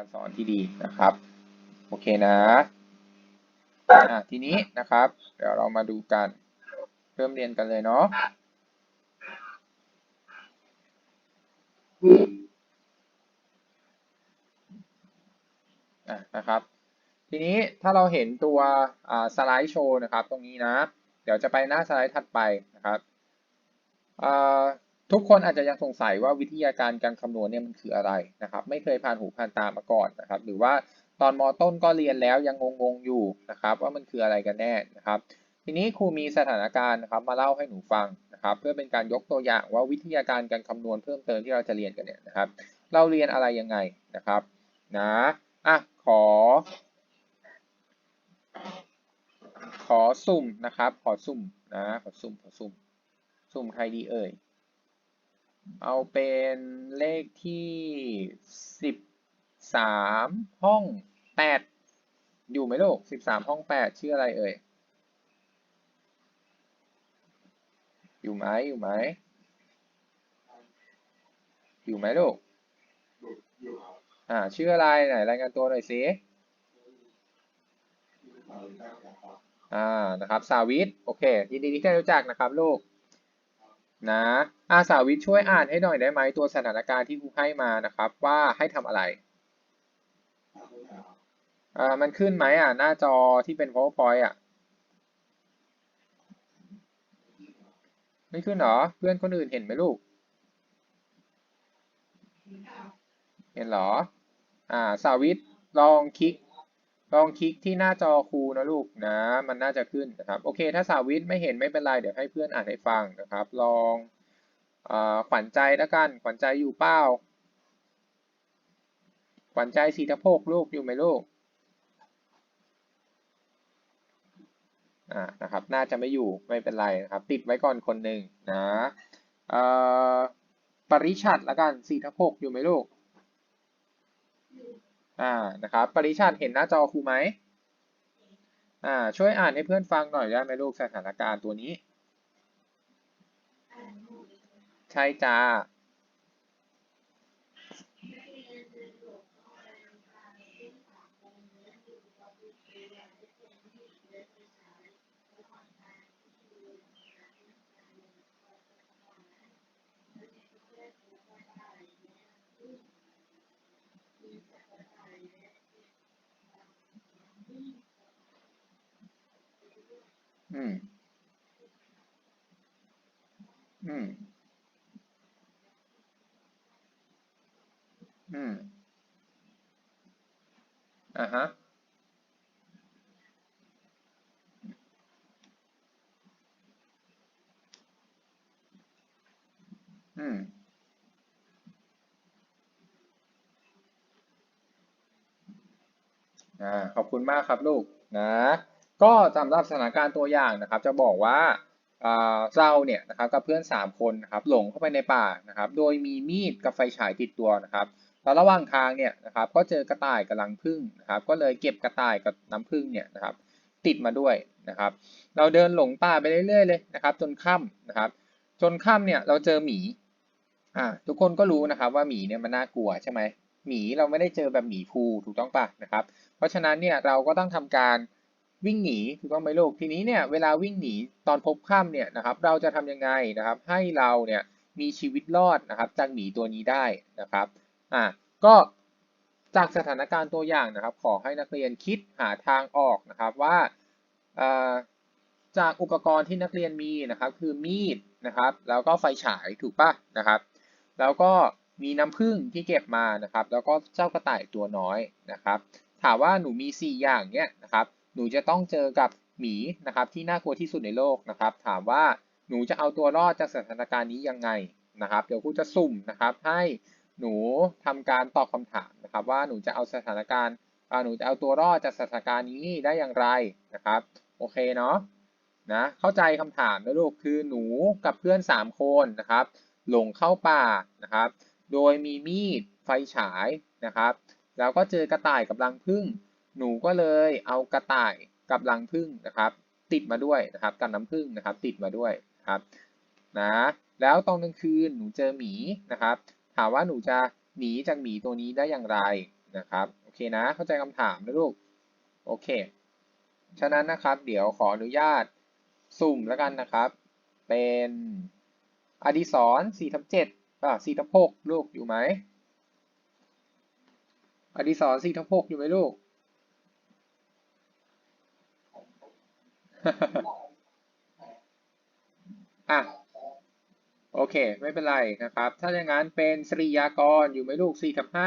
การสอนที่ดีนะครับ โอเคนะทีนี้นะครับ เดี๋ยวเรามาดูกัน เริ่มเรียนกันเลยเนาะนะครับ ทีนี้ถ้าเราเห็นตัวสไลด์โชว์นะครับ ตรงนี้นะ เดี๋ยวจะไปหน้าสไลด์ถัดไปนะครับอ่า ทุกคนอาจจะยังสงสัยว่าวิทยาการการคำนวณเนี่ยมันคืออะไรนะครับ ไม่เคยผ่านหูผ่านตามาก่อนนะครับ หรือว่าตอนมต้นก็เรียนแล้วยังงงๆอยู่นะครับ ว่ามันคืออะไรกันแน่นะครับ ทีนี้ครูมีสถานการณ์นะครับมาเล่าให้หนูฟังนะครับ เพื่อเป็นการยกตัวอย่างว่าวิทยาการการคำนวณเพิ่มเติมที่เราจะเรียนกันเนี่ยนะครับ เราเรียนอะไรยังไงนะครับนะอะขอ ขอสุ่มนะครับ ขอสุ่มนะขอสุ่มขอสุ่มสุ่มใครดีเอ่ย เอาเป็นเลขที่สิบสามห้องแปดอยู่ไหมลูกสิบสามห้องแปดชื่ออะไรเอ่ย อยู่ไหมอยู่ไหมอยู่ไหมลูกอ่าชื่ออะไรไหนรายงานตัวหน่อยสิอ่านะครับสาวิทโอเคยินดีที่ได้รู้จักนะครับลูก นะอาสาวิทย์ช่วยอ่านให้หน่อยได้ไหมตัวสถานการณ์ที่ครูให้มานะครับ ว่าให้ทำอะไรอ่ามันขึ้นไหมอะ หน้าจอที่เป็น powerpoint อะ ไม่ขึ้นเหรอ เพื่อนคนอื่นเห็นไหมลูก เห็นเหรอ อ่าสาวิทลองคลิก ลองคลิกที่หน้าจอครูนะลูกนะ มันน่าจะขึ้นนะครับโอเค ถ้าสาวิทไม่เห็นไม่เป็นไรเดี๋ยวให้เพื่อนอ่านให้ฟังนะครับ ลองอขวัญใจแล้วกันขวัญใจอยู่เป้าขวัญใจสีทะโพกลูกอยู่ไหมลูกอ่านะครับ น่าจะไม่อยู่ไม่เป็นไรนะครับ ติดไว้ก่อนคนหนึ่งนะปริชัดล้วกันสีทะโพกอยู่ไหมลูก อ่านะครับปริชาติเห็นหน้าจอครูไหมอ่าช่วยอ่านให้เพื่อนฟังหน่อยได้ไหมลูกสถานการณ์ตัวนี้ ใช่จ้า อืม อืม อืม อ่าฮะ อืม อ่า ขอบคุณมากครับลูก นะ ก็สำหรับสถานการณ์ตัวอย่างนะครับ จะบอกว่าเราเนี่ยนะครับกับเพื่อน 3 คนนะครับหลงเข้าไปในป่านะครับ โดยมีมีดกับไฟฉายติดตัวนะครับแล้วระหว่างทางเนี่ยนะครับ ก็เจอกระต่ายกับรังผึ้งนะครับ ก็เลยเก็บกระต่ายกับน้ำผึ้งเนี่ยนะครับ ติดมาด้วยนะครับ เราเดินหลงป่าไปเรื่อยๆเลยนะครับ จนค่ำนะครับ จนค่ำเนี่ยเราเจอหมีอ่าทุกคนก็รู้นะครับว่าหมีเนี่ยมันน่ากลัวใช่ไหมหมีเราไม่ได้เจอแบบหมีภูถูกต้องปะนะครับ เพราะฉะนั้นเนี่ยเราก็ต้องทำการ วิ่งหนีถูกต้องไหมลูกทีนี้เนี่ยเวลาวิ่งหนีตอนพบค่ำเนี่ยนะครับเราจะทำยังไงนะครับ ให้เราเนี่ยมีชีวิตรอดนะครับจากหมีตัวนี้ได้นะครับอ่าก็จากสถานการณ์ตัวอย่างนะครับ ขอให้นักเรียนคิดหาทางออกนะครับว่าจากอุปกรณ์ที่นักเรียนมีนะครับ คือมีดนะครับ แล้วก็ไฟฉายถูกปะนะครับ แล้วก็มีน้ำผึ้งที่เก็บมานะครับ แล้วก็เจ้ากระต่ายตัวน้อยนะครับ ถามว่าหนูมี 4 อย่างเนี้ยนะครับ หนูจะต้องเจอกับหมีนะครับที่น่ากลัวที่สุดในโลกนะครับ ถามว่าหนูจะเอาตัวรอดจากสถานการณ์นี้ยังไงนะครับ เดี๋ยวครูจะสุ่มนะครับให้หนูทำการตอบคำถามนะครับ ว่าหนูจะเอาสถานการณ์หนูจะเอาตัวรอดจากสถานการณ์นี้ได้อย่างไรนะครับโอเคเนาะนะเข้าใจคำถามนะลูกคือหนูกับเพื่อน 3 คนนะครับ หลงเข้าป่านะครับ โดยมีมีดไฟฉายนะครับ แล้วก็เจอกระต่ายกับรังผึ้ง หนูก็เลยเอากระต่ายกับรังผึ้งนะครับ ติดมาด้วยนะครับกับน้ำผึ้งนะครับ ติดมาด้วยครับนะแล้วตอนกลางคืนหนูเจอหมีนะครับ ถามว่าหนูจะหนีจากหมีตัวนี้ได้อย่างไรนะครับโอเคนะ เข้าใจคำถามนะลูกโอเค ฉะนั้นนะครับ เดี๋ยวขออนุญาตสุ่มแล้วกันนะครับ เป็นอดิศร4ทับ7อะ4ทับ6ลูกอยู่ไหมอดิศร4ทับ6อยู่ไหมลูก อะโอเค ไม่เป็นไรนะครับ ถ้าอย่างนั้นเป็นสริยากรอยู่ไหมลูก4ทับ5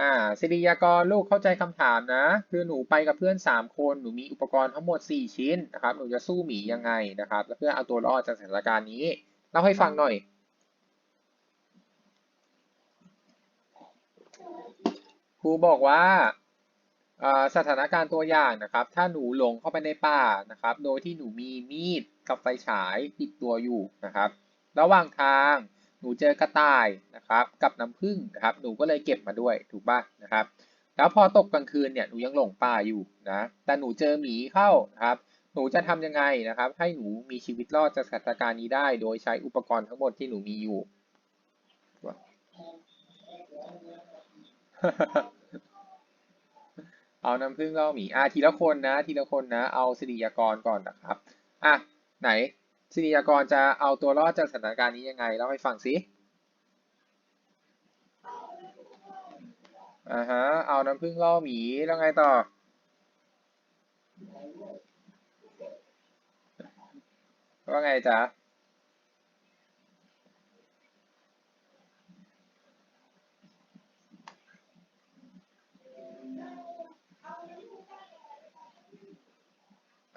อ่าสิริยากรลูกเข้าใจคำถามนะ คือหนูไปกับเพื่อน 3 คนหนูมีอุปกรณ์ทั้งหมด 4 ชิ้นนะครับหนูจะสู้หมียังไงนะครับเพื่อเอาตัวรอดจากสถานการณ์นี้เล่าให้ฟังหน่อย ครูบอกว่า สถานการณ์ตัวอย่างนะครับ ถ้าหนูหลงเข้าไปในป่านะครับ โดยที่หนูมีมีดกับไฟฉายติดตัวอยู่นะครับ ระหว่างทางหนูเจอกระต่ายนะครับ กับน้ำผึ้งนะครับ หนูก็เลยเก็บมาด้วยถูกป่ะนะครับ แล้วพอตกกลางคืนเนี่ยหนูยังหลงป่าอยู่นะแต่หนูเจอหมีเข้านะครับ หนูจะทำยังไงนะครับ ให้หนูมีชีวิตรอดจากสถานการณ์นี้ได้ โดยใช้อุปกรณ์ทั้งหมดที่หนูมีอยู่ เอาน้ำผึ้งเล่อหมีอะทีละคนนะทีละคนนะ เอาสิริยากรก่อนนะครับอะไหนสิริยากรจะเอาตัวรอดจากสถานการณ์นี้ยังไงเล่าให้ฟังสิอ่าฮะเอาน้ำผึ้งเล่อหมีแล้วไงต่อว่าไงจ๊ะ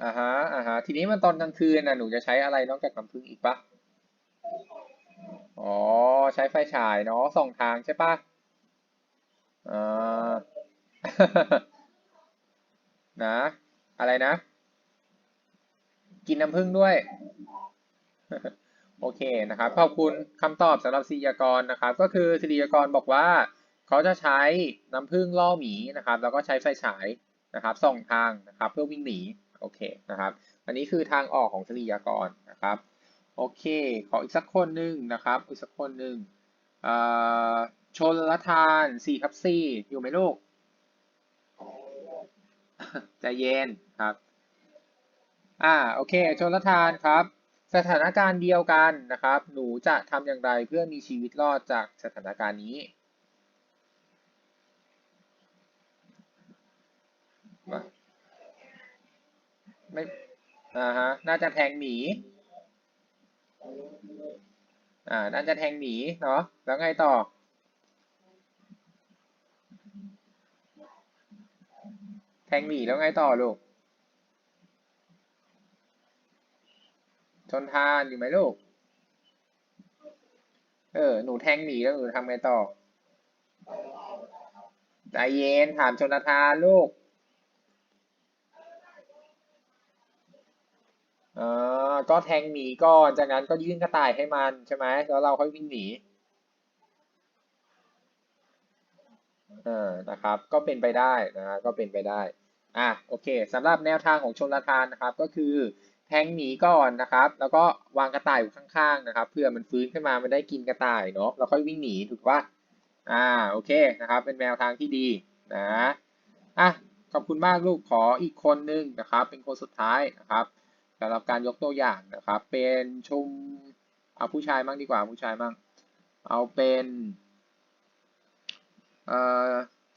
อ่าฮะอ่าฮะทีนี้มันตอนกลางคืนนะหนูจะใช้อะไรนอกจากน้ำผึ้งอีกปะอ๋อ ใช้ไฟฉายเนาะส่องทางใช่ปะอ่านะ อะไรนะ กินน้ำผึ้งด้วย โอเคนะครับ ขอบคุณคำตอบสำหรับศิริยากรนะครับ ก็คือศิริยากรบอกว่า เขาจะใช้น้ำผึ้งล่อหมีนะครับ แล้วก็ใช้ไฟฉายนะครับส่องทางนะครับ เพื่อวิ่งหนี โอเคนะครับ อันนี้คือทางออกของศิริยากรนะครับ โอเค ขออีกสักคนหนึ่งนะครับ อีกสักคนหนึ่งชนละทาน4ทับ4อยู่ไหมลูกใจเย็นครับ อ่า โอเค ชนละทานครับ สถานการณ์เดียวกันนะครับ หนูจะทำอย่างไรเพื่อมีชีวิตรอดจากสถานการณ์นี้ ไม่อ่าฮะน่าจะแทงหมีอ่าน่าจะแทงหมีเนาะแล้วไงต่อแทงหมีแล้วไงต่อลูก ชนทานอยู่ไหมลูก เออ หนูแทงหมีแล้วหนูทำไงต่อ ใจเย็นถามชนทานลูก อ่าก็แทงหมีก่อนจากนั้นก็ยื่นกระต่ายให้มันใช่ไหมแล้วเราค่อยวิ่งหนีเออนะครับ ก็เป็นไปได้นะ ก็เป็นไปได้ อะ โอเคสำหรับแนวทางของชนละทานนะครับ ก็คือแทงหมีก่อนนะครับ แล้วก็วางกระต่ายอยู่ข้างๆนะครับ เพื่อมันฟื้นขึ้นมา มันได้กินกระต่ายเนาะ แล้วค่อยวิ่งหนีถูกปะอ่า โอเคนะครับ เป็นแนวทางที่ดีนะ อะ ขอบคุณมากลูก ขออีกคนนึงนะครับ เป็นคนสุดท้ายนะครับ สำหรับการยกตัวอย่างนะครับ เป็นชุมเอาผู้ชายมั่งดีกว่าผู้ชายมั่งเอาเป็น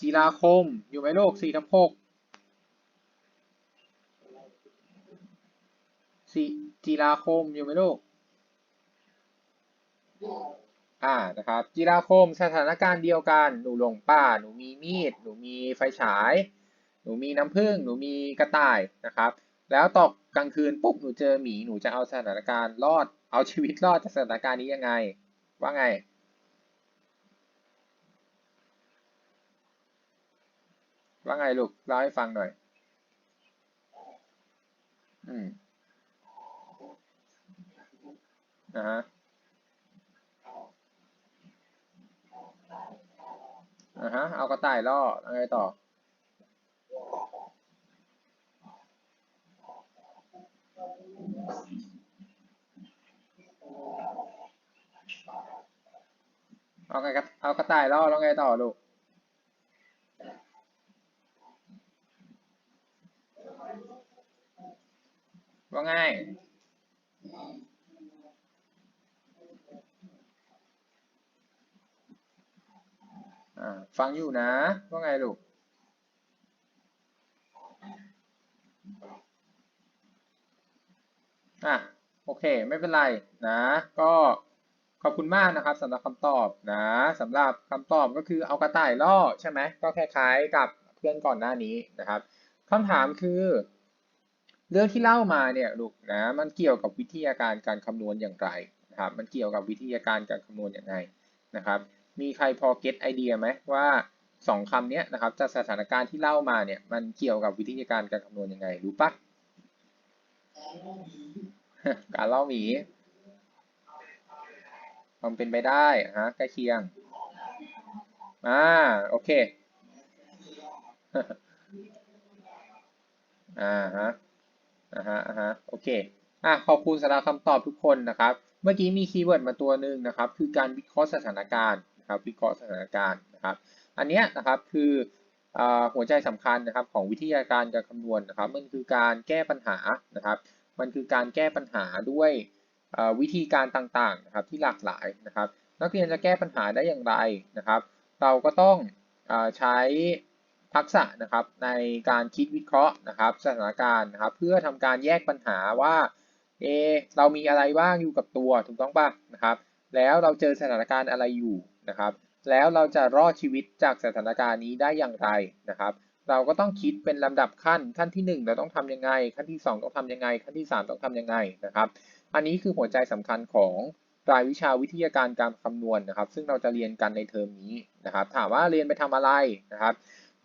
จีราคมอยู่ไหมโลกสี่ทับหกสี่จีราคมอยู่ไหมลูกอ่านะครับจีราคมสถานการณ์เดียวกัน หนูหลงป่า หนูมีมีด หนูมีไฟฉาย หนูมีน้ำผึ้งหนูมีกระต่ายนะครับ แล้วตก กลางคืนปุ๊บหนูเจอหมีหนูจะเอาสถานการณ์รอด เอาชีวิตรอดจากสถานการณ์นี้ยังไง ว่าไง ว่าไงลูกเล่าให้ฟังหน่อย อืมนะฮะอ่าฮะ เอากระต่ายล่ออะไรต่อ เอาไงครับเอากระต่ายล่อแล้วไงต่อลูกว่าไงอ่าฟังอยู่นะ ว่าไงลูก อะ โอ เค ไม่เป็นไรนะ ก็ขอบคุณมากนะครับสำหรับคำตอบนะสำหรับคำตอบก็คือเอากระต่ายล่อใช่ไหมก็คล้ายๆกับเพื่อนก่อนหน้านี้นะครับคำถามคือ เรื่องที่เล่ามาเนี่ยลูกนะมันเกี่ยวกับวิทยาการการคำนวณอย่างไรนะครับมันเกี่ยวกับวิทยาการการคำนวณอย่างไรนะครับ มีใครพอเก็ตไอเดียไหมว่าสองคำนี้นะครับจากสถานการณ์ที่เล่ามาเนี่ยมันเกี่ยวกับวิทยาการการคำนวณยังไงรู้ปะ การเล่าหมีความเป็นไปได้ฮะใกล้เคียง อ่า โอเค อ่าฮะ อ่าฮะ อ่าฮะ โอเค อะขอบคุณสำหรับคำตอบทุกคนนะครับ เมื่อกี้มีคีย์เวิร์ดมาตัวหนึ่งนะครับ คือการวิเคราะห์สถานการณ์นะครับ วิเคราะห์สถานการณ์นะครับ อันเนี้ยนะครับคือหัวใจสำคัญนะครับของวิทยาการการคำนวณนะครับ มันคือการแก้ปัญหานะครับ มันคือการแก้ปัญหาด้วยวิธีการต่างๆนะครับที่หลากหลายนะครับ นักเรียนจะแก้ปัญหาได้อย่างไรนะครับ เราก็ต้องใช้ทักษะนะครับในการคิดวิเคราะห์นะครับสถานการณ์นะครับเพื่อทำการแยกปัญหาว่าเอเรามีอะไรบ้างอยู่กับตัวถูกต้องป่ะนะครับ แล้วเราเจอสถานการณ์อะไรอยู่นะครับ แล้วเราจะรอดชีวิตจากสถานการณ์นี้ได้อย่างไรนะครับ เราก็ต้องคิดเป็นลำดับขั้นขั้นที่ 1 เราต้องทำยังไง ขั้นที่ 2 ต้องทำยังไง ขั้นที่ 3 ต้องทำยังไงนะครับ อันนี้คือหัวใจสำคัญของรายวิชาวิทยาการการคำนวณนะครับ ซึ่งเราจะเรียนกันในเทอมนี้นะครับ ถามว่าเรียนไปทำอะไรนะครับ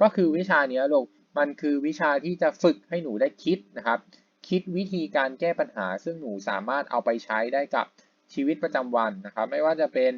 ก็คือวิชานี้ลูกมันคือวิชาที่จะฝึกให้หนูได้คิดนะครับ คิดวิธีการแก้ปัญหา ซึ่งหนูสามารถเอาไปใช้ได้กับชีวิตประจำวันนะครับ ไม่ว่าจะเป็น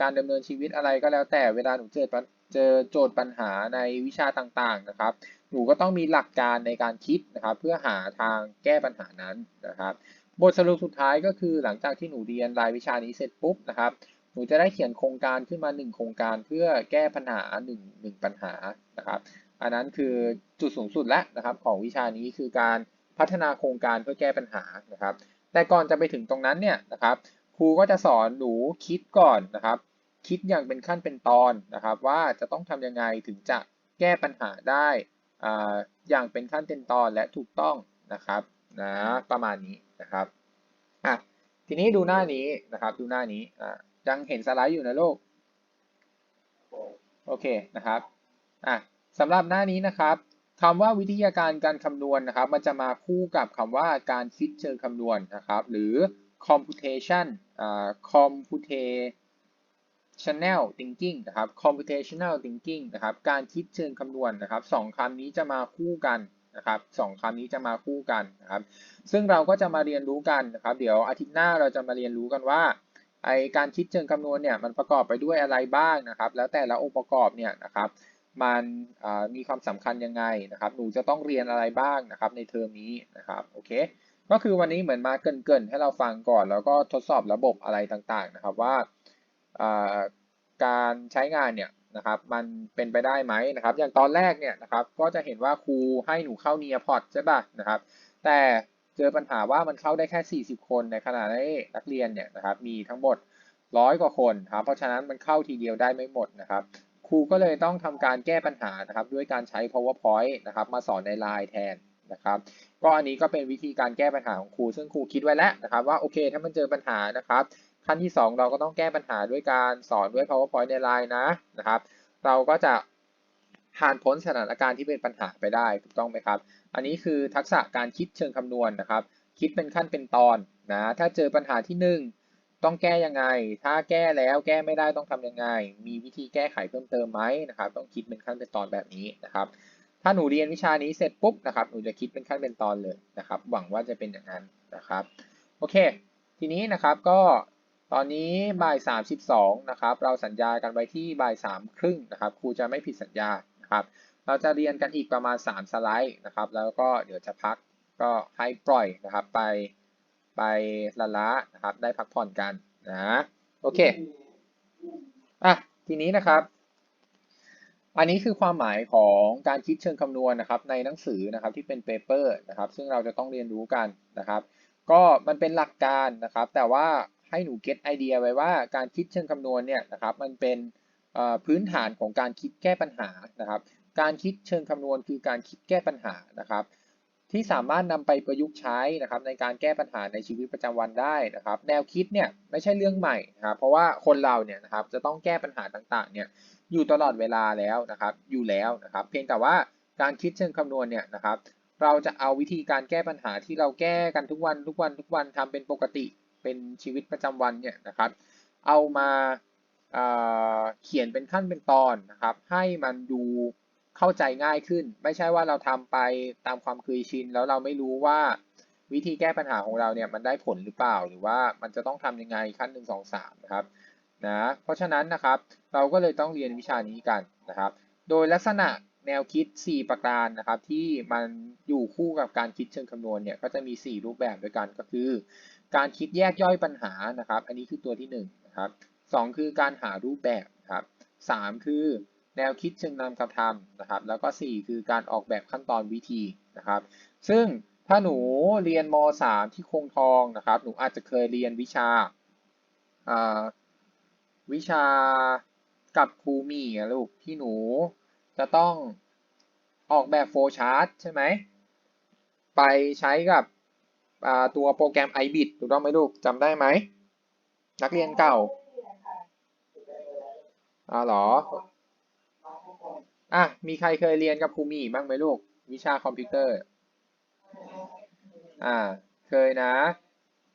การดำเนินชีวิตอะไรก็แล้วแต่เวลาหนูเจอ เจอโจทย์ปัญหาในวิชาต่างๆนะครับ หนูก็ต้องมีหลักการในการคิดนะครับ เพื่อหาทางแก้ปัญหานั้นนะครับ บทสรุปสุดท้ายก็คือหลังจากที่หนูเรียนรายวิชานี้เสร็จปุ๊บนะครับ หนูจะได้เขียนโครงการขึ้นมา 1 โครงการเพื่อแก้ปัญหา1 1ปัญหานะครับ อันนั้นคือจุดสูงสุดแล้วนะครับ ของวิชานี้คือการพัฒนาโครงการเพื่อแก้ปัญหานะครับ แต่ก่อนจะไปถึงตรงนั้นเนี่ยนะครับ ครูก็จะสอนหนูคิดก่อนนะครับ คิดอย่างเป็นขั้นเป็นตอนนะครับ ว่าจะต้องทำยังไงถึงจะแก้ปัญหาได้อย่างเป็นขั้นเป็นตอนและถูกต้องนะครับนะประมาณนี้นะครับอะทีนี้ดูหน้านี้นะครับดูหน้านี้อะยังเห็นสไลด์อยู่นะลูกโอเคนะครับอะสำหรับหน้านี้นะครับคำว่าวิทยาการการคำนวณนะครับ มันจะมาคู่กับคำว่าการคิดเชิงคำนวณนะครับ หรือ computation อ่า computational thinking นะครับ computational thinking นะครับ การคิดเชิงคำนวณนะครับสองคำนี้จะมาคู่กันนะครับสองคำนี้จะมาคู่กันนะครับ ซึ่งเราก็จะมาเรียนรู้กันนะครับ เดี๋ยวอาทิตย์หน้าเราจะมาเรียนรู้กันว่าไอการคิดเชิงคำนวณเนี่ยมันประกอบไปด้วยอะไรบ้างนะครับ แล้วแต่ละองค์ประกอบเนี่ยนะครับ มันมีความสำคัญยังไงนะครับ หนูจะต้องเรียนอะไรบ้างนะครับ ในเทอมนี้นะครับโอเค ก็คือวันนี้เหมือนมาเกินๆให้เราฟังก่อน แล้วก็ทดสอบระบบอะไรต่างๆนะครับว่า การใช้งานเนี่ยนะครับมันเป็นไปได้ไหมนะครับ อย่างตอนแรกเนี่ยนะครับก็จะเห็นว่าครูให้หนูเข้าเนียพอดใช่ป่ะนะครับ แต่เจอปัญหาว่ามันเข้าได้แค่ 40 คนในขณะที่นักเรียนเนี่ยนะครับมีทั้งหมดร้อยกว่าคนครับเพราะฉะนั้นมันเข้าทีเดียวได้ไม่หมดนะครับครูก็เลยต้องทำการแก้ปัญหานะครับ ด้วยการใช้ powerpoint นะครับมาสอนในไลน์แทนนะครับก็อันนี้ก็เป็นวิธีการแก้ปัญหาของครู ซึ่งครูคิดไว้แล้วนะครับว่าโอเค ถ้ามันเจอปัญหานะครับ ขั้นที่ 2 เราก็ต้องแก้ปัญหาด้วยการสอนด้วย powerpoint ในไลน์นะนะครับ เราก็จะผ่านพ้นสถานการณ์ที่เป็นปัญหาไปได้ถูกต้องไหมครับ อันนี้คือทักษะการคิดเชิงคำนวณนนะครับ คิดเป็นขั้นเป็นตอนนะ ถ้าเจอปัญหาที่ 1 ต้องแก้ยังไง ถ้าแก้แล้วแก้ไม่ได้ต้องทำยังไง มีวิธีแก้ไขเพิ่มเติมไหมนะครับ ต้องคิดเป็นขั้นเป็นตอนแบบนี้นะครับ ถ้าหนูเรียนวิชานี้เสร็จปุ๊บนะครับ หนูจะคิดเป็นขั้นเป็นตอนเลยนะครับ หวังว่าจะเป็นอย่างนั้นนะครับ โอเค ทีนี้นะครับก็ ตอนนี้บ่าย32นะครับเราสัญญากันไว้ที่บ่ายสามครึ่งนะครับครูจะไม่ผิดสัญญานะครับเราจะเรียนกันอีกประมาณ 3 สไลด์นะครับ แล้วก็เดี๋ยวจะพักก็ให้ปล่อยนะครับไปไปละละนะครับได้พักผ่อนกันนะโอเคอะทีนี้นะครับอันนี้คือความหมายของการคิดเชิงคำนวณนะครับในหนังสือนะครับที่เป็นเปเปอร์นะครับซึ่งเราจะต้องเรียนรู้กันนะครับ ก็มันเป็นหลักการนะครับ แต่ว่า ให้หนูเก็ตไอเดียไว้ว่าการคิดเชิงคำนวณเนี่ยนะครับมันเป็นพื้นฐานของการคิดแก้ปัญหานะครับ การคิดเชิงคำนวณคือการคิดแก้ปัญหานะครับ ที่สามารถนำไปประยุกต์ใช้นะครับ ในการแก้ปัญหาในชีวิตประจำวันได้นะครับ แนวคิดเนี่ยไม่ใช่เรื่องใหม่นะครับ เพราะว่าคนเราเนี่ยนะครับจะต้องแก้ปัญหาต่างๆเนี่ยอยู่ตลอดเวลาแล้วนะครับ อยู่แล้วนะครับ เพียงแต่ว่าการคิดเชิงคำนวณเนี่ยนะครับ เราจะเอาวิธีการแก้ปัญหาที่เราแก้กันทุกวันทุกวันทุกวันทำเป็นปกติ เป็นชีวิตประจำวันเนี่ยนะครับ เอามาเเขียนเป็นขั้นเป็นตอนนะครับ ให้มันดูเข้าใจง่ายขึ้น ไม่ใช่ว่าเราทำไปตามความเคยชิน แล้วเราไม่รู้ว่าวิธีแก้ปัญหาของเราเนี่ยมันได้ผลหรือเปล่า หรือว่ามันจะต้องทำยังไงขั้นหนึ่งสองสามนะครับนะเพราะฉะนั้นนะครับเราก็เลยต้องเรียนวิชานี้กันนะครับ โดยลักษณะแนวคิด 4 ประการนะครับ ที่มันอยู่คู่กับการคิดเชิงคำนวณเนี่ยก็จะมี 4 รูปแบบด้วยกันก็คือ การคิดแยกย่อยปัญหานะครับ อันนี้คือตัวที่1นะครับสคือการหารูปแบบครับสคือแนวคิดเชิงนามกระทำนะครับ แล้วก็ 4 คือการออกแบบขั้นตอนวิธีนะครับ ซึ่งถ้าหนูเรียนม .3 ที่คงทองนะครับ หนูอาจจะเคยเรียนวิชาวิชากับครูมีอะลูกที่หนูจะต้องออกแบบโฟลชาร์ตใช่ไหมไปใช้กับ ตัวโปรแกรม ibit ถูกต้องไหมลูกจำได้ไหม นักเรียนเก่าอ่าหรออะมีใครเคยเรียนกับครูมีบ้างไหมลูก วิชาคอมพิวเตอร์ อ่า เคยนะ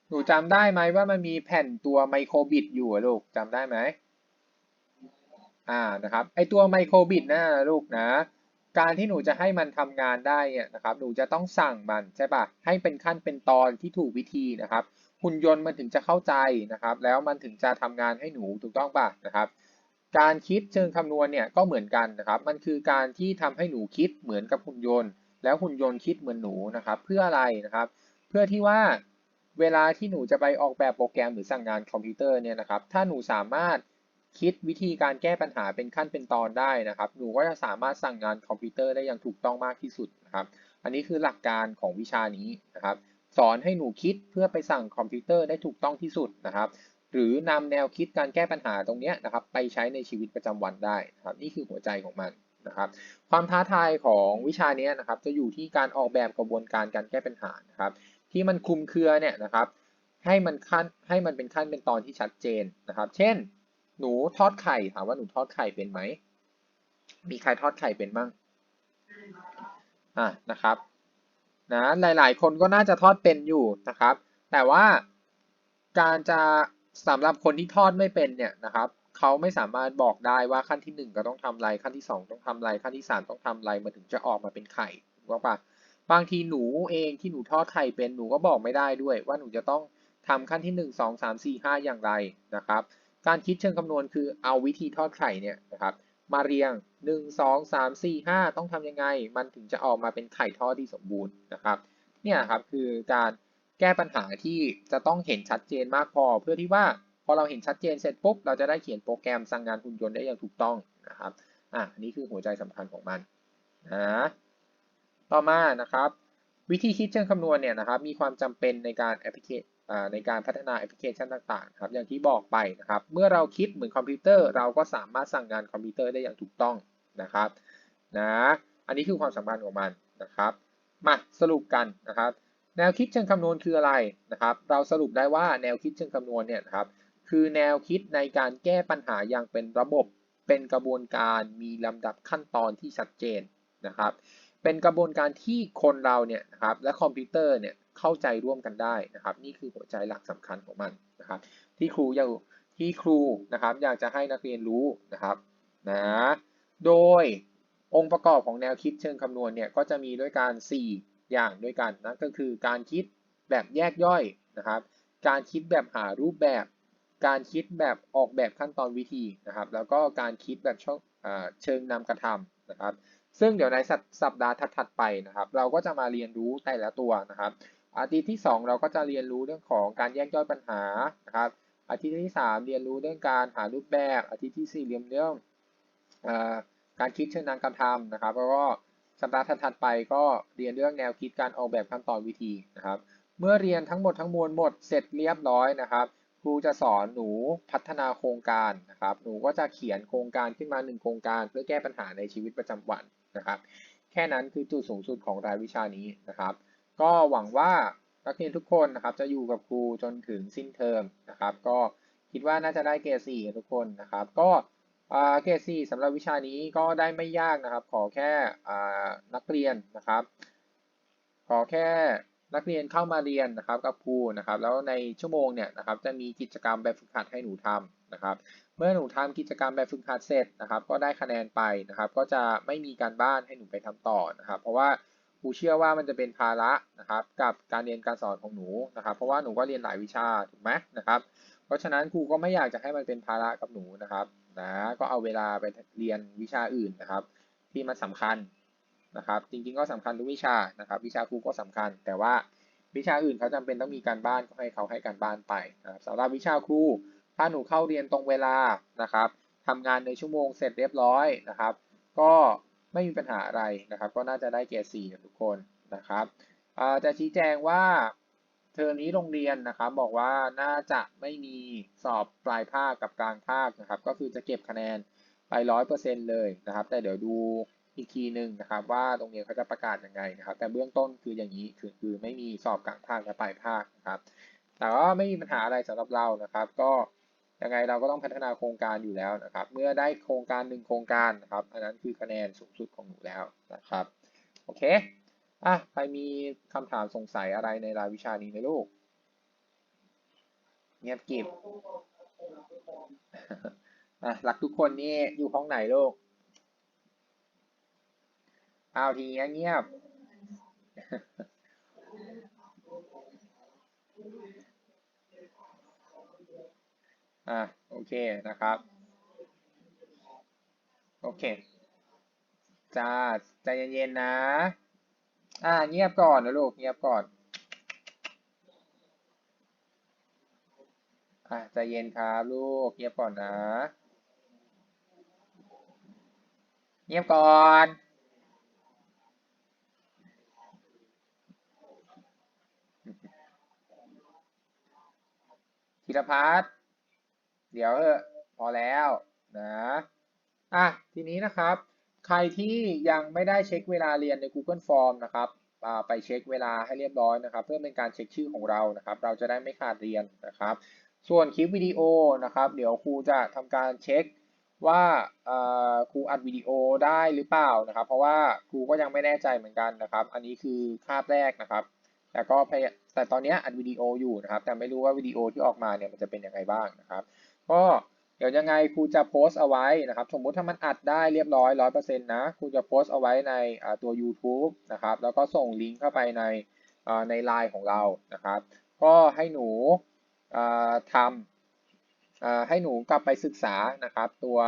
หนูจำได้ไหมว่ามันมีแผ่นตัวไมโครบิตอยู่ลูกจำได้ไหมอ่านะครับไอตัวไมโครบิตนะลูกนะ การที่หนูจะให้มันทำงานได้เนี่ยนะครับ หนูจะต้องสั่งมันใช่ปะให้เป็นขั้นเป็นตอนที่ถูกวิธีนะครับ หุ่นยนต์มันถึงจะเข้าใจนะครับ แล้วมันถึงจะทำงานให้หนูถูกต้องปะนะครับ การคิดเชิงคำนวณเนี่ยก็เหมือนกันนะครับ มันคือการที่ทำให้หนูคิดเหมือนกับหุ่นยนต์ แล้วหุ่นยนต์คิดเหมือนหนูนะครับ เพื่ออะไรนะครับ เพื่อที่ว่าเวลาที่หนูจะไปออกแบบโปรแกรมหรือสั่งงานคอมพิวเตอร์เนี่ยนะครับ ถ้าหนูสามารถ คิดวิธีการแก้ปัญหาเป็นขั้นเป็นตอนได้นะครับ หนูก็จะสามารถสั่งงานคอมพิวเตอร์ได้อย่างถูกต้องมากที่สุดนะครับ อันนี้คือหลักการของวิชานี้นะครับ สอนให้หนูคิดเพื่อไปสั่งคอมพิวเตอร์ได้ถูกต้องที่สุดนะครับ หรือนำแนวคิดการแก้ปัญหาตรงนี้นะครับ ไปใช้ในชีวิตประจำวันได้นะครับ นี่คือหัวใจของมันนะครับ ความท้าทายของวิชานี้นะครับ จะอยู่ที่การออกแบบกระบวนการการแก้ปัญหานะครับ ที่มันคุมเครือเนี่ยนะครับ ให้มันขั้นให้มันเป็นขั้นเป็นตอนที่ชัดเจนนะครับ เช่น หนูทอดไข่ถามว่าหนูทอดไข่เป็นไหม มีใครทอดไข่เป็นบ้างอะนะครับนะหลาย ๆ คนก็น่าจะทอดเป็นอยู่นะครับ แต่ว่าการจะสำหรับคนที่ทอดไม่เป็นเนี่ยนะครับเขาไม่สามารถบอกได้ว่าขั้นที่ 1 ก็ต้องทำอะไรขั้นที่ 2 ต้องทำอะไรขั้นที่ 3 ต้องทำอะไรมันถึงจะออกมาเป็นไข่ว่าปะบางทีหนูเองที่หนูทอดไข่เป็นหนูก็บอกไม่ได้ด้วย ว่าหนูจะต้องทำขั้นที่ 1 2 3 4 5 อย่างไรนะครับ การคิดเชิงคำนวณคือเอาวิธีทอดไข่เนี่ยนะครับมาเรียง 1 2 3 4 5 ต้องทำยังไง มันถึงจะออกมาเป็นไข่ทอดที่สมบูรณ์นะครับเนี่ยครับคือการแก้ปัญหาที่จะต้องเห็นชัดเจนมากพอ เพื่อที่ว่าพอเราเห็นชัดเจนเสร็จปุ๊บเราจะได้เขียนโปรแกรมสั่งงานหุ่นยนต์ได้อย่างถูกต้องนะครับอะอันนี้คือหัวใจสำคัญของมันนะต่อมานะครับ วิธีคิดเชิงคำนวณเนี่ยนะครับมีความจำเป็นในการแอปพลิเค ในการพัฒนาแอปพลิเคชันต่างๆครับอย่างที่บอกไปนะครับ เมื่อเราคิดเหมือนคอมพิวเตอร์ เราก็สามารถสั่งงานคอมพิวเตอร์ได้อย่างถูกต้องนะครับนะอันนี้คือความสำคัญของมันนะครับ มาสรุปกันนะครับ แนวคิดเชิงคำนวณคืออะไรนะครับ เราสรุปได้ว่าแนวคิดเชิงคำนวณเนี่ยครับคือแนวคิดในการแก้ปัญหาอย่างเป็นระบบเป็นกระบวนการมีลำดับขั้นตอนที่ชัดเจนนะครับ เป็นกระบวนการที่คนเราเนี่ยนะครับและคอมพิวเตอร์เนี่ย เข้าใจร่วมกันได้นะครับ นี่คือหัวใจหลักสำคัญของมันนะครับ ที่ครูอยากที่ครูนะครับ อยากจะให้นักเรียนรู้นะครับนะโดยองค์ประกอบของแนวคิดเชิงคำนวณเนี่ยก็จะมีด้วยการ 4 อย่างด้วยกันนะก็คือการคิดแบบแยกย่อยนะครับ การคิดแบบหารูปแบบ การคิดแบบออกแบบขั้นตอนวิธีนะครับ แล้วก็การคิดแบบเชิงนำกระทำนะครับ ซึ่งเดี๋ยวในสัปดาห์ถัดๆไปนะครับ เราก็จะมาเรียนรู้แต่ละตัวนะครับ อาทิตย์ที่ 2 เราก็จะเรียนรู้เรื่องของการแยกย่อยปัญหานะครับ อาทิตย์ที่สามเรียนรู้เรื่องการหารูปแบบ อาทิตย์ที่สี่เรียนเรื่องอการคิดเชิงนามการทำนะครับ แล้วก็สัปดาห์ถัดไปก็เรียนเรื่องแนวคิดการออกแบบขั้นตอนวิธีนะครับ เมื่อเรียนทั้งหมดทั้งมวลหมดเสร็จเรียบร้อยนะครับ ครูจะสอนหนูพัฒนาโครงการนะครับ หนูก็จะเขียนโครงการขึ้นมาหนึ่งโครงการ เพื่อแก้ปัญหาในชีวิตประจำวันนะครับ แค่นั้นคือจุดสูงสุดของรายวิชานี้นะครับ ก็หวังว่านักเรียนทุกคนนะครับจะอยู่กับครูจนถึงสิ้นเทอมนะครับ ก็คิดว่าน่าจะได้เกรดสี่ทุกคนนะครับ ก็เกรดสี่สำหรับวิชานี้ก็ได้ไม่ยากนะครับ ขอแค่นักเรียนนะครับ ขอแค่นักเรียนเข้ามาเรียนนะครับกับครูนะครับ แล้วในชั่วโมงเนี่ยนะครับจะมีกิจกรรมแบบฝึกหัดให้หนูทำนะครับ เมื่อหนูทำกิจกรรมแบบฝึกหัดเสร็จนะครับ ก็ได้คะแนนไปนะครับ ก็จะไม่มีการบ้านให้หนูไปทำต่อนะครับ เพราะว่า ครูเชื่อว่ามันจะเป็นภาระนะครับ กับการเรียนการสอนของหนูนะครับ เพราะว่าหนูก็เรียนหลายวิชาถูกไหมนะครับ เพราะฉะนั้นครูก็ไม่อยากจะให้มันเป็นภาระกับหนูนะครับนะก็เอาเวลาไปเรียนวิชาอื่นนะครับ ที่มันสำคัญนะครับ จริงๆก็สำคัญทุกวิชานะครับ วิชาครูก็สำคัญ แต่ว่าวิชาอื่นเขาจำเป็นต้องมีการบ้านก็ให้เขาให้การบ้านไปนะครับสำหรับวิชาครูถ้าหนูเข้าเรียนตรงเวลานะครับทำงานในชั่วโมงเสร็จเรียบร้อยนะครับ ก็ ไม่มีปัญหาอะไรนะครับ ก็น่าจะได้เกรดสี่กันทุกคนนะครับจะชี้แจงว่าเทอมนี้โรงเรียนนะครับบอกว่าน่าจะไม่มีสอบปลายภาคกับกลางภาคนะครับ ก็คือจะเก็บคะแนนไปร้อยเปอร์เซ็นต์เลยนะครับ แต่เดี๋ยวดูอีกทีหนึ่งนะครับ ว่าโรงเรียนเขาจะประกาศยังไงนะครับ แต่เบื้องต้นคืออย่างนี้คือคือไม่มีสอบกลางภาคและปลายภาคนะครับ แต่ว่าไม่มีปัญหาอะไรสำหรับเรานะครับ ก็ ยังไงเราก็ต้องพัฒนาโครงการอยู่แล้วนะครับ เมื่อได้โครงการหนึ่งโครงการนะครับ อันนั้นคือคะแนนสูงสุดของหนูแล้วนะครับ โอเค อะ ใครมีคำถามสงสัยอะไรในรายวิชานี้ไหมลูก เงียบกิบอะรักทุกคนนี่อยู่ห้องไหนลูกอ้าวทีเงี้ยเงียบ อะโอเคนะครับ โอเคจ้าใจเย็นๆนะ อ่าเงียบก่อนนะลูกเงียบก่อน อะใจเย็นครับลูกเงียบก่อนนะ เงียบก่อนธีรพัฒน์ เดี๋ยวเถอพอแล้วนะอะทีนี้นะครับ ใครที่ยังไม่ได้เช็คเวลาเรียนใน Google Form นะครับไปเช็คเวลาให้เรียบร้อยนะครับ เพื่อเป็นการเช็คชื่อของเรานะครับ เราจะได้ไม่ขาดเรียนนะครับ ส่วนคลิปวิดีโอนะครับ เดี๋ยวครูจะทำการเช็คว่าครูอัดวิดีโอได้หรือเปล่านะครับ เพราะว่าครูก็ยังไม่แน่ใจเหมือนกันนะครับ อันนี้คือคาบแรกนะครับ แต่ก็แต่ตอนนี้อัดวิดีโออยู่นะครับ แต่ไม่รู้ว่าวิดีโอที่ออกมาเนี่ยมันจะเป็นยังไงบ้างนะครับ ก็เดี๋ยวยังไงครูจะโพสต์เอาไว้นะครับ สมมุติถ้ามันอัดได้เรียบร้อยร้อยเปอร์เซ็นต์นะครูจะโพสต์เอาไว้ในตัว YouTube นะครับ แล้วก็ส่งลิงก์เข้าไปในในไลน์ของเรานะครับ ก็ให้หนูทำให้หนูกลับไปศึกษานะครับ ตัว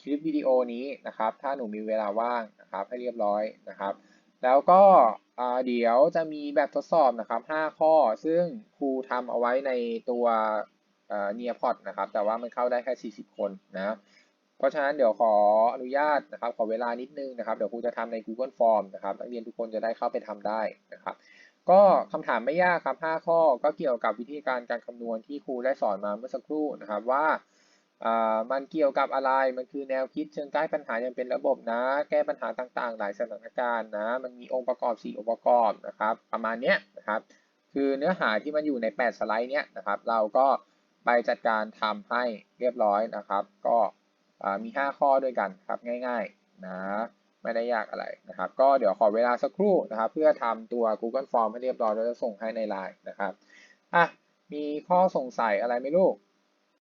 คลิปวิดีโอนี้นะครับ ถ้าหนูมีเวลาว่างนะครับ ให้เรียบร้อยนะครับ แล้วก็เดี๋ยวจะมีแบบทดสอบนะครับ 5 ข้อซึ่งครูทำเอาไว้ในตัว เนียพอดนะครับ แต่ว่ามันเข้าได้แค่ 40 คนนะ เพราะฉะนั้นเดี๋ยวขออนุญาตนะครับ ขอเวลานิดนึงนะครับ เดี๋ยวครูจะทำใน Google Form นะครับ นักเรียนทุกคนจะได้เข้าไปทำได้นะครับ ก็คำถามไม่ยากครับ 5 ข้อ ก็เกี่ยวกับวิธีการการคำนวณที่ครูได้สอนมาเมื่อสักครู่นะครับว่ามันเกี่ยวกับอะไร มันคือแนวคิดเชิงแก้ปัญหาอย่างเป็นระบบนะ แก้ปัญหาต่างๆ หลายสถานการณ์นะ มันมีองค์ประกอบ 4 องค์ประกอบนะครับ ประมาณนี้นะครับ คือเนื้อหาที่มันอยู่ใน 8 สไลด์เนี้ยนะครับ เราก็ ไปจัดการทำให้เรียบร้อยนะครับ ก็มี 5 ข้อด้วยกันครับง่ายๆนะไม่ได้ยากอะไรนะครับ ก็เดี๋ยวขอเวลาสักครู่นะครับ เพื่อทำตัว Google Form ให้เรียบร้อยแล้วจะส่งให้ในไลน์นะครับอะมีข้อสงสัยอะไรไหมลูก